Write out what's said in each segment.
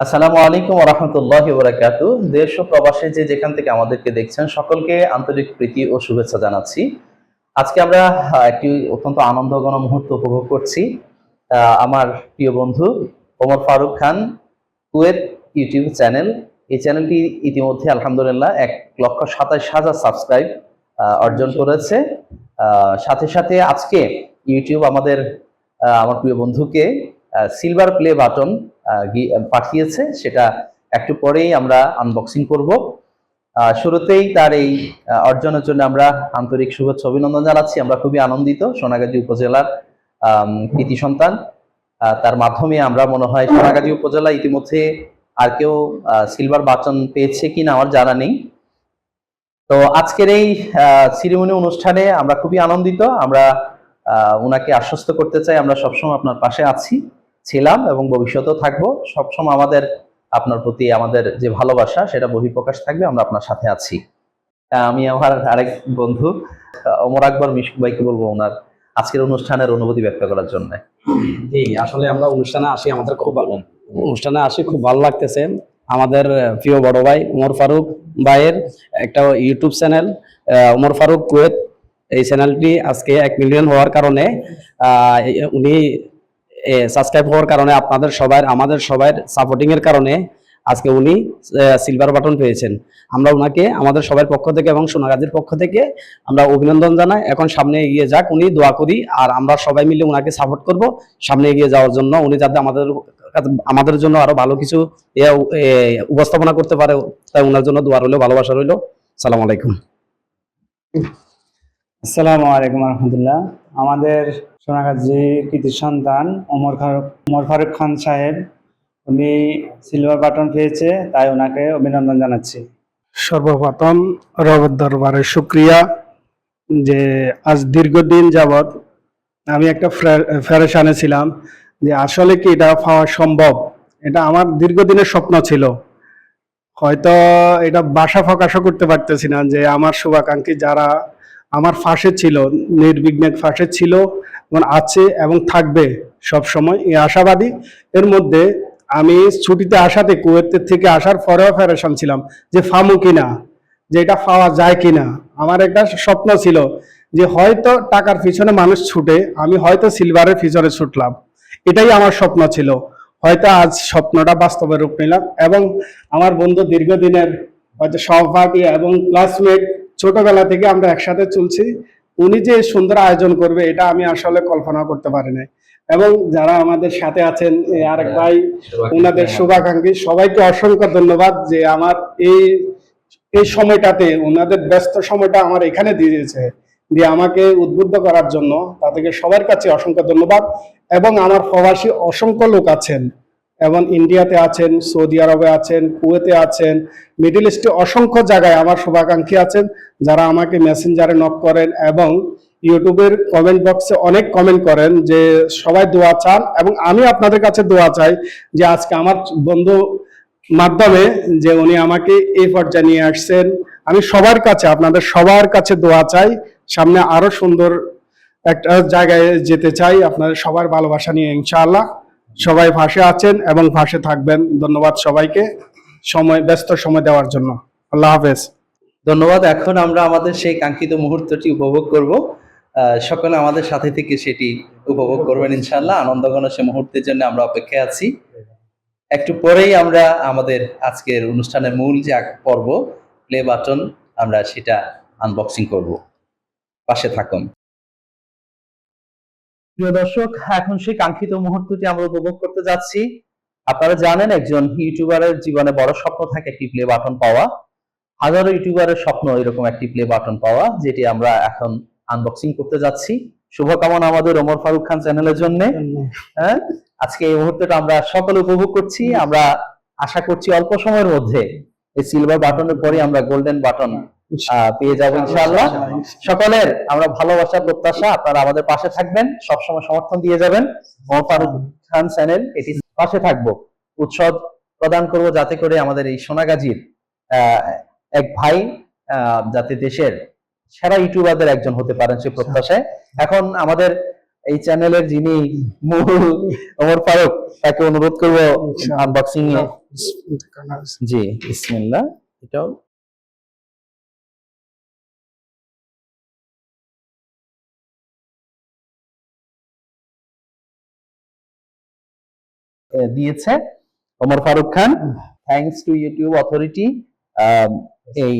আসসালামু আলাইকুম রহমতুল্লাহ বরাকাত দেশ ও প্রবাসে যে যেখান থেকে আমাদেরকে দেখছেন, সকলকে আন্তরিক প্রীতি ও শুভেচ্ছা জানাচ্ছি। আজকে আমরা একটি অত্যন্ত আনন্দঘন মুহূর্ত উপভোগ করছি। আমার প্রিয় বন্ধু Omar Faruk Khan, Kuwait YouTube channel. এই চ্যানেলটি ইতিমধ্যে আলহামদুলিল্লাহ এক লক্ষ সাতাশ হাজার সাবস্ক্রাইব অর্জন করেছে। সাথে সাথে আজকে ইউটিউব আমাদের আমার প্রিয় বন্ধুকে সিলভার প্লে বাটন পাঠিয়েছে। সেটা একটু পরেই আমরা আনবক্সিং করব। শুরুতেই তার এই অর্জনের জন্য আমরা আন্তরিক শুভেচ্ছা অভিনন্দন জানাচ্ছি। আমরা খুবই আনন্দিত সোনাগাজী উপজেলার কৃতি সন্তান। তার মাধ্যমে আমরা মনে হয় সোনাগাজী উপজেলা ইতিমধ্যে আর কেউ সিলভার বাটন পেয়েছে কিনা আমার জানা নেই। তো আজকের এই সিরিমনি অনুষ্ঠানে আমরা খুবই আনন্দিত। আমরা উনাকে আশ্বস্ত করতে চাই। আমরা সবসময় আপনার পাশে আছি। ছিলাম এবং ভবিষ্যতেও থাকব। সবসময় আমাদের, আপনার প্রতি আমাদের যে ভালোবাসা, সেটা বহিঃপ্রকাশ থাকবে, আমরা আপনার সাথে আছি। আমি আমার আরেক বন্ধু ওমর আকবর মিশু ভাইকে বলব ওনার আজকের অনুষ্ঠানের অনুভূতি ব্যক্ত করার জন্য। জি, আসলে আমরা অনুষ্ঠানে আসি, আমাদের খুব ভালো অনুষ্ঠানে আসি, খুব ভালো লাগতেছে। আমাদের প্রিয় বড় ভাই উমর ফারুক ভাইয়ের একটা YouTube channel Umar Faruk Kuwait. এই চ্যানেলটি আজকে এক মিলিয়ন হওয়ার কারণে উনি সাবস্ক্রাইব হওয়ার কারণে আপনাদের সবার আমাদের সবার সাপোর্টিং এর কারণে আজকে উনি সিলভার বাটন পেয়েছেন। আমরা ওনাকে আমাদের সবার পক্ষ থেকে এবং সোনাগাজীর পক্ষ থেকে আমরা অভিনন্দন জানাই। এখন সামনে এগিয়ে যাক উনি, দোয়া করি, আর আমরা সবাই মিলে ওনাকে সাপোর্ট করব। সামনে এগিয়ে যাওয়ার জন্য উনি যাতে আমাদের আমাদের জন্য আরও ভালো কিছু উপস্থাপনা করতে পারে, তাই ওনার জন্য দোয়া রইল, ভালোবাসা রইল। সালাম আলাইকুম। আসসালামু আলাইকুম রহমতুল্লাহ আমাদের সোনাগাজী কৃতি সন্তান, ওমর ফারুক ওমর ফারুক খান সাহেব। উনি সিলভার বাটন পেয়েছে, তাই ওনাকে অভিনন্দন জানাচ্ছি। সর্বপ্রথম রবের দরবারে শুক্রিয়া যে আজ দীর্ঘদিন যাবৎ আমি একটা ফেরেশানে ছিলাম যে আসলে কি এটা পাওয়া সম্ভব? এটা আমার দীর্ঘদিনের স্বপ্ন ছিল। হয়তো এটা বাসা প্রকাশও করতে পারতেছি না যে আমার শুভাকাঙ্ক্ষী যারা আমার ফাঁসে ছিল, নির্বিঘ্নে ফাঁসে ছিল আছে এবং থাকবে সব সময় এই আশাবাদী। এর মধ্যে আমি ছুটিতে আসাতে কুয়েতের থেকে আসার পরেও ফেরেশান ছিলাম যে ফামু কিনা, যে এটা পাওয়া যায় কিনা। আমার একটা স্বপ্ন ছিল যে হয়তো টাকার পিছনে মানুষ ছুটে, আমি হয়তো সিলভারের পিছনে ছুটলাম। এটাই আমার স্বপ্ন ছিল। হয়তো আজ স্বপ্নটা বাস্তবে রূপ নিলাম এবং আমার বন্ধু দীর্ঘদিনের হয়তো সহপাঠী এবং ক্লাসমেট ছোটবেলা থেকে আমরা একসাথে চলছি। উনি যে সুন্দর আয়োজন করবে এটা আমি আসলে কল্পনা করতে পারি নাই। এবং যারা আমাদের সাথে আছেন আরেক ভাই ওনাদের শুভাকাঙ্ক্ষী সবাইকে অসংখ্য ধন্যবাদ যে আমার এই এই সময়টাতে ওনাদের ব্যস্ত সময়টা আমার এখানে দিয়েছে। দিয়ে আমাকে উদ্বুদ্ধ করার জন্য তাদেরকে সবার কাছে অসংখ্য ধন্যবাদ। এবং আমার প্রবাসী অসংখ্য লোক আছেন। এবং ইন্ডিয়াতে আছেন, সৌদি আরবে আছেন, কুয়েতে আছেন, মিডল ইস্টে অসংখ্য জায়গায় আমার শুভাকাঙ্ক্ষী আছেন যারা আমাকে মেসেঞ্জারে নক করেন এবং ইউটিউবের কমেন্ট বক্সে অনেক কমেন্ট করেন যে সবাই দোয়া চান এবং আমি আপনাদের কাছে দোয়া চাই যে আজকে আমার বন্ধু মাধ্যমে যে উনি আমাকে এই পর্যায়ে নিয়ে আসছেন, আমি সবার কাছে, আপনাদের সবার কাছে দোয়া চাই, সামনে আরও সুন্দর একটা জায়গায় যেতে চাই, আপনাদের সবার ভালোবাসা নিয়ে, ইনশাআল্লাহ। সবাই ভাসে আছেন এবং ভাসে থাকবেন। ধন্যবাদ সবাইকে। সময়, ব্যস্ত সময় দেওয়ার জন্য। আল্লাহ হাফেজ। ধন্যবাদ। এখন আমরা আমাদের সেই কাঙ্ক্ষিত মুহূর্তটি উপভোগ করব। সকলে আমাদের সাথে থেকে সেটি উপভোগ করবেন ইনশাল্লাহ আনন্দঘন সে মুহূর্তের জন্য আমরা অপেক্ষায় আছি। একটু পরেই আমরা আমাদের আজকের অনুষ্ঠানের মূল যে পর্ব প্লে বাটন আমরা সেটা আনবক্সিং করব। পাশে থাকুন। প্রিয় দর্শক, এখন সেই কাঙ্ক্ষিত মুহূর্তটি আমরা উপভোগ করতে যাচ্ছি। আপনারা জানেন একজন ইউটিউবারের জীবনে বড় স্বপ্ন থাকে একটি প্লে বাটন পাওয়া। হাজারো ইউটিউবারের স্বপ্ন এরকম একটি প্লে বাটন পাওয়া, যেটি আমরা এখন আনবক্সিং করতে যাচ্ছি। শুভকামনা আমাদের ওমর ফারুক খান চ্যানেলের জন্য। হ্যাঁ আজকে এই মুহূর্তটা আমরা সকলে উপভোগ করছি। আমরা আশা করছি অল্প সময়ের মধ্যে এই সিলভার বাটনের পরে আমরা গোল্ডেন বাটন পেয়ে যাব ইনশাআল্লাহ। সকলের আমরা ভালোবাসা প্রত্যাশা আপনারা আমাদের পাশে থাকবেন সবসময় সমর্থন দিয়ে যাবেন। খান চ্যানেল এটি পাশে থাকব। উৎসব প্রদান করব যাতে করে আমাদের এই সোনাগাজীর এক ভাই যাতে দেশের সেরা ইউটিউবারদের একজন হতে পারেন সে প্রত্যাশায়। এখন আমাদের এই চ্যানেলের যিনি মূল ওমর ফারুক তাকে অনুরোধ করব আনবক্সিং এ জি বিসমিল্লাহ। এটাও দিয়েছে। Omar Faruk Khan thanks to YouTube authority এই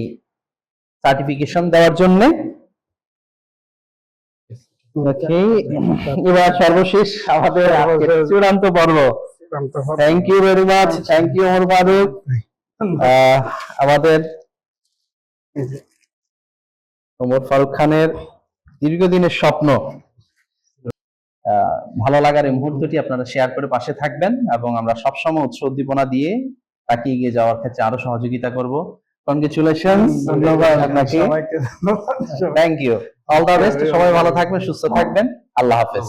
সার্টিফিকেশন দেওয়ার জন্য। এবার সর্বশেষ আমাদের চূড়ান্ত পর্ব। Thank you very much thank you Omar Faruk. আমাদের ওমর ফারুক খানের দীর্ঘদিনের স্বপ্ন। ভালো লাগার এই মুহূর্তটি আপনারা শেয়ার করে পাশে থাকবেন এবং আমরা সবসময় উৎস উদ্দীপনা দিয়ে তাকে এগিয়ে যাওয়ার ক্ষেত্রে আরও সহযোগিতা করব। কনগ্রেচুলেশন ধন্যবাদ আপনাকে। Thank you all the best সবাই ভালো থাকবেন সুস্থ থাকবেন। আল্লাহ হাফেজ।